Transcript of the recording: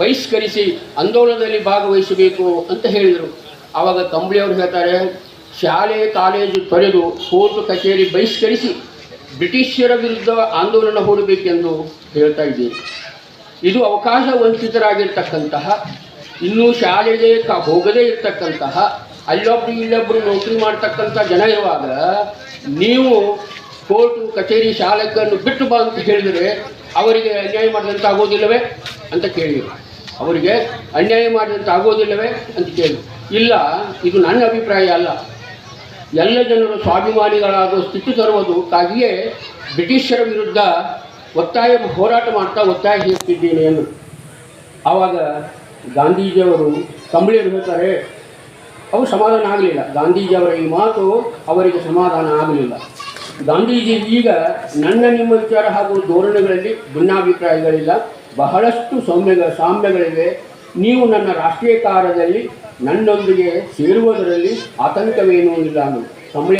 ಬಹಿಷ್ಕರಿಸಿ ಆಂದೋಲನದಲ್ಲಿ ಭಾಗವಹಿಸಬೇಕು ಅಂತ ಹೇಳಿದರು. ಆವಾಗ ಕಂಬಳಿಯವರು ಹೇಳ್ತಾರೆ, ಶಾಲೆ ಕಾಲೇಜು ತೊರೆದು ಕೋರ್ಟ್ ಕಚೇರಿ ಬಹಿಷ್ಕರಿಸಿ ಬ್ರಿಟಿಷರ ವಿರುದ್ಧ ಆಂದೋಲನ ಹೂಡಬೇಕೆಂದು ಹೇಳ್ತಾ ಇದ್ದೀನಿ ಇದು ಅವಕಾಶ ವಂಚಿತರಾಗಿರ್ತಕ್ಕಂತಹ, ಇನ್ನೂ ಶಾಲೆಗೆ ಕ ಹೋಗದೇ ಇರ್ತಕ್ಕಂತಹ, ಅಲ್ಲೊಬ್ರು ಇಲ್ಲೊಬ್ಬರು ನೌಕರಿ ಮಾಡ್ತಕ್ಕಂಥ ಜನ ಇರುವಾಗ ನೀವು ಕೋರ್ಟು, ಕಚೇರಿ ಶಾಲೆಗಳನ್ನು ಬಿಟ್ಟು ಬಾ ಅಂತ ಹೇಳಿದರೆ ಅವರಿಗೆ ಅನ್ಯಾಯ ಮಾಡಿದಂಥ ಆಗೋದಿಲ್ಲವೇ ಅಂತ ಕೇಳಿದರು. ಅವರಿಗೆ ಅನ್ಯಾಯ ಮಾಡಿದಂತೆ ಆಗೋದಿಲ್ಲವೇ ಅಂತ ಕೇಳಿದರು. ಇಲ್ಲ, ಇದು ನನ್ನ ಅಭಿಪ್ರಾಯ ಅಲ್ಲ. ಎಲ್ಲ ಜನರು ಸ್ವಾಭಿಮಾನಿಗಳಾಗುವ ಸ್ಥಿತಿ ತರುವುದಕ್ಕಾಗಿಯೇ ಬ್ರಿಟಿಷರ ವಿರುದ್ಧ ಒತ್ತಾಯ ಹೋರಾಟ ಮಾಡ್ತಾ ಒತ್ತಾಯ ಹೇಳ್ತಿದ್ದೇನೆ ಎಂದು. ಆವಾಗ ಗಾಂಧೀಜಿಯವರು ಕಂಬಳಿಯರು ಹೇಳ್ತಾರೆ ಅವರು ಸಮಾಧಾನ ಆಗಲಿಲ್ಲ. ಗಾಂಧೀಜಿಯವರ ಈ ಮಾತು ಅವರಿಗೆ ಸಮಾಧಾನ ಆಗಲಿಲ್ಲ. ಗಾಂಧೀಜಿ ಈಗ ನನ್ನ ನಿಮ್ಮ ವಿಚಾರ ಹಾಗೂ ಧೋರಣೆಗಳಲ್ಲಿ ಭಿನ್ನಾಭಿಪ್ರಾಯಗಳಿಲ್ಲ. ಬಹಳಷ್ಟು ಸೌಮ್ಯಗಳ ಸಾಮ್ಯಗಳಿವೆ. ನೀವು ನನ್ನ ರಾಷ್ಟ್ರೀಯ ಕಾರ್ಯದಲ್ಲಿ ನನ್ನೊಂದಿಗೆ ಸೇರುವುದರಲ್ಲಿ ಆತಂಕವೇನೂ ಇಲ್ಲ. ಕಂಬಳಿ